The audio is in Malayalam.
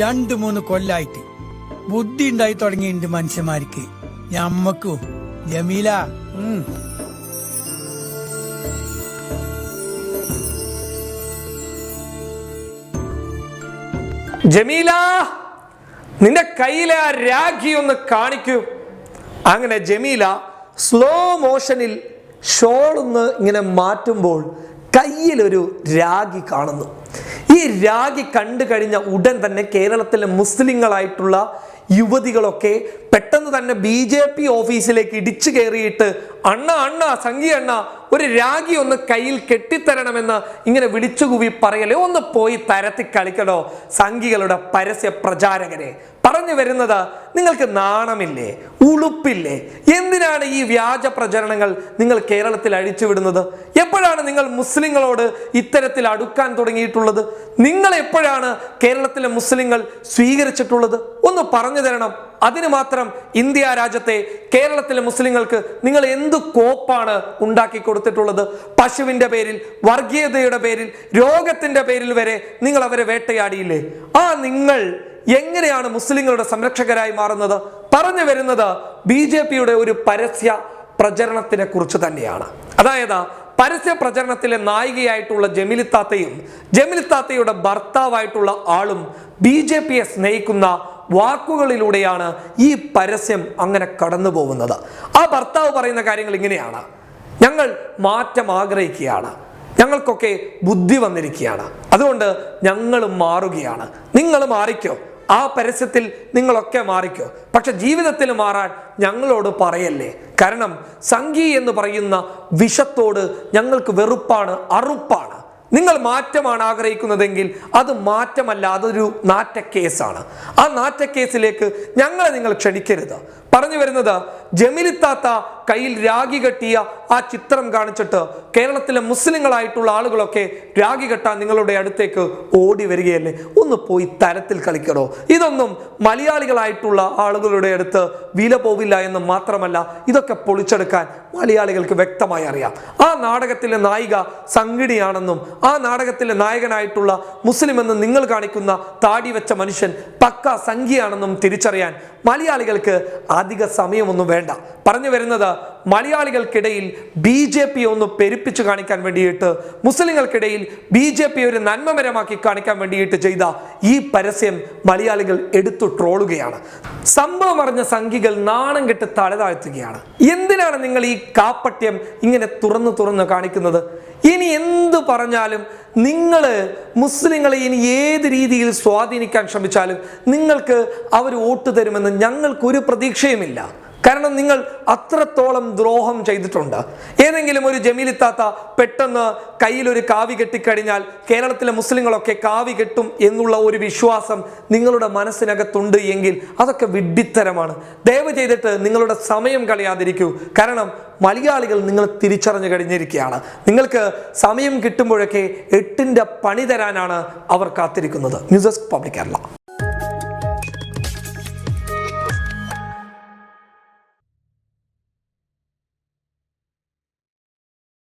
രണ്ട് മൂന്ന് കൊല്ലായിട്ട്. ബുദ്ധി ഉണ്ടായി തുടങ്ങിയിട്ടുണ്ട് മനുഷ്യന്മാർക്ക്. ഞമ്മക്കും. ജമീല. ജമീല നിന്റെ കയ്യിലെ ആ രാഖി ഒന്ന് കാണിക്കൂ. അങ്ങനെ ജമീല സ്ലോ മോഷനിൽ ഷോളൊന്ന് ഇങ്ങനെ മാറ്റുമ്പോൾ കയ്യിലൊരു രാഖി കാണുന്നു. ഈ രാഗി കണ്ടു കഴിഞ്ഞ ഉടൻ തന്നെ കേരളത്തിലെ മുസ്ലിങ്ങളായിട്ടുള്ള യുവതികളൊക്കെ പെട്ടെന്ന് തന്നെ ബി ജെ പി ഓഫീസിലേക്ക് ഇടിച്ചു കയറിയിട്ട് അണ്ണ അണ്ണ സംഗി അണ്ണ ഒരു രാഗി ഒന്ന് കയ്യിൽ കെട്ടിത്തരണമെന്ന് ഇങ്ങനെ വിളിച്ചുകൂവി പറയലേ ഒന്ന് പോയി തരത്തി കളിക്കടോ സംഘികളുടെ പരസ്യ പ്രചാരകരെ പറഞ്ഞു വരുന്നത് നിങ്ങൾക്ക് നാണമില്ലേ ഉളുപ്പില്ലേ? എന്തിനാണ് ഈ വ്യാജ പ്രചരണങ്ങൾ നിങ്ങൾ കേരളത്തിൽ അഴിച്ചുവിടുന്നത് എപ്പോഴാണ് നിങ്ങൾ മുസ്ലിങ്ങളോട് ഇത്തരത്തിൽ അടുക്കാൻ തുടങ്ങിയിട്ടുള്ളത്? നിങ്ങൾ എപ്പോഴാണ് കേരളത്തിലെ മുസ്ലിങ്ങൾ സ്വീകരിച്ചിട്ടുള്ളത്? ഒന്ന് പറഞ്ഞു തരണം. അതിന് മാത്രം ഇന്ത്യ രാജ്യത്തെ കേരളത്തിലെ മുസ്ലിങ്ങൾക്ക് നിങ്ങൾ എന്ത് കോപ്പാണ് ഉണ്ടാക്കി കൊടുത്തിട്ടുള്ളത്? പശുവിന്റെ പേരിൽ വർഗീയതയുടെ പേരിൽ രോഗത്തിന്റെ പേരിൽ വരെ നിങ്ങൾ അവരെ വേട്ടയാടിയില്ലേ? ആ നിങ്ങൾ എങ്ങനെയാണ് മുസ്ലിങ്ങളുടെ സംരക്ഷകരായി മാറുന്നത്? പറഞ്ഞു വരുന്നത് ബി ജെ പിയുടെ ഒരു പരസ്യ പ്രചരണത്തിനെ കുറിച്ച് തന്നെയാണ്. അതായത് പരസ്യ പ്രചരണത്തിലെ നായികയായിട്ടുള്ള ജമിലിത്താത്തയും ജമിലിത്താത്തയുടെ ഭർത്താവായിട്ടുള്ള ആളും ബി ജെ പിയെ സ്നേഹിക്കുന്ന വാക്കുകളിലൂടെയാണ് ഈ പരസ്യം അങ്ങനെ കടന്നു പോകുന്നത്. ആ ഭർത്താവ് പറയുന്ന കാര്യങ്ങൾ ഇങ്ങനെയാണ്. ഞങ്ങൾ മാറ്റം ആഗ്രഹിക്കുകയാണ്. ഞങ്ങൾക്കൊക്കെ ബുദ്ധി വന്നിരിക്കുകയാണ്. അതുകൊണ്ട് ഞങ്ങളും മാറുകയാണ്. നിങ്ങൾ മാറിക്കോ. ആ പരസ്യത്തിൽ നിങ്ങളൊക്കെ മാറിക്കോ. പക്ഷെ ജീവിതത്തിൽ മാറാൻ ഞങ്ങളോട് പറയല്ലേ? കാരണം സംഗി എന്ന് പറയുന്ന വിഷത്തോട് ഞങ്ങൾക്ക് വെറുപ്പാണ് അറുപ്പാണ്. നിങ്ങൾ മാറ്റമാണ് ആഗ്രഹിക്കുന്നതെങ്കിൽ അത് മാറ്റമല്ല അതൊരു നാറ്റക്കേസാണ്. ആ നാറ്റക്കേസിലേക്ക് ഞങ്ങളെ നിങ്ങൾ ക്ഷണിക്കരുത്. പറഞ്ഞു വരുന്നത് ജമിലിത്താത്ത കയ്യിൽ രാഗി കെട്ടിയ ആ ചിത്രം കാണിച്ചിട്ട് കേരളത്തിലെ മുസ്ലിങ്ങളായിട്ടുള്ള ആളുകളൊക്കെ രാഗി കെട്ടാൻ നിങ്ങളുടെ അടുത്തേക്ക് ഓടി വരികയല്ലേ? ഒന്ന് പോയി തരത്തിൽ കളിക്കണോ ഇതൊന്നും മലയാളികളായിട്ടുള്ള ആളുകളുടെ അടുത്ത് വില പോവില്ല എന്ന് മാത്രമല്ല ഇതൊക്കെ പൊളിച്ചെടുക്കാൻ മലയാളികൾക്ക് വ്യക്തമായി അറിയാം. ആ നാടകത്തിലെ നായിക സംഗിണിയാണെന്നും ആ നാടകത്തിലെ നായകനായിട്ടുള്ള മുസ്ലിം എന്ന് നിങ്ങൾ കാണിക്കുന്ന താടി വെച്ച മനുഷ്യൻ പക്ക സംഖ്യയാണെന്നും തിരിച്ചറിയാൻ മലയാളികൾക്ക് അധിക സമയമൊന്നും വേണ്ട. പറഞ്ഞു വരുന്നത് മലയാളികൾക്കിടയിൽ ബി ജെ പി ഒന്ന് പെരുപ്പിച്ചു കാണിക്കാൻ വേണ്ടിയിട്ട് മുസ്ലിങ്ങൾക്കിടയിൽ ബി ജെ പി ഒരു നന്മമരമാക്കി കാണിക്കാൻ വേണ്ടിയിട്ട് ചെയ്ത ഈ പരസ്യം മലയാളികൾ എടുത്തു ട്രോളുകയാണ്. സംഭവം അറിഞ്ഞ സംഖികൾ നാണം കെട്ട് തലതാഴ്ത്തുകയാണ്. എന്തിനാണ് നിങ്ങൾ ഈ കാപ്പട്യം ഇങ്ങനെ തുറന്നു തുറന്ന് കാണിക്കുന്നത്? ഇനി എന്ത് പറഞ്ഞാലും നിങ്ങൾ മുസ്ലിങ്ങളെ ഇനി ഏത് രീതിയിൽ സ്വാധീനിക്കാൻ ശ്രമിച്ചാലും നിങ്ങൾക്ക് അവർ വോട്ട് തരുമെന്ന് ഞങ്ങൾക്കൊരു പ്രതീക്ഷയുമില്ല. കാരണം നിങ്ങൾ അത്രത്തോളം ദ്രോഹം ചെയ്തിട്ടുണ്ട്. ഏതെങ്കിലും ഒരു ജമീലിത്താത്ത പെട്ടെന്ന് കയ്യിലൊരു കാവി കെട്ടിക്കഴിഞ്ഞാൽ കേരളത്തിലെ മുസ്ലിങ്ങളൊക്കെ കാവി കെട്ടും എന്നുള്ള ഒരു വിശ്വാസം നിങ്ങളുടെ മനസ്സിനകത്തുണ്ട് എങ്കിൽ അതൊക്കെ വിഡ്ഢിത്തരമാണ്. ദയവ് ചെയ്തിട്ട് നിങ്ങളുടെ സമയം കളയാതിരിക്കൂ. കാരണം മലയാളികൾ നിങ്ങൾ തിരിച്ചറിഞ്ഞു കഴിഞ്ഞിരിക്കുകയാണ്. നിങ്ങൾക്ക് സമയം കിട്ടുമ്പോഴൊക്കെ എട്ടിന്റെ പണി തരാനാണ് അവർ കാത്തിരിക്കുന്നത്. News desk public Kerala.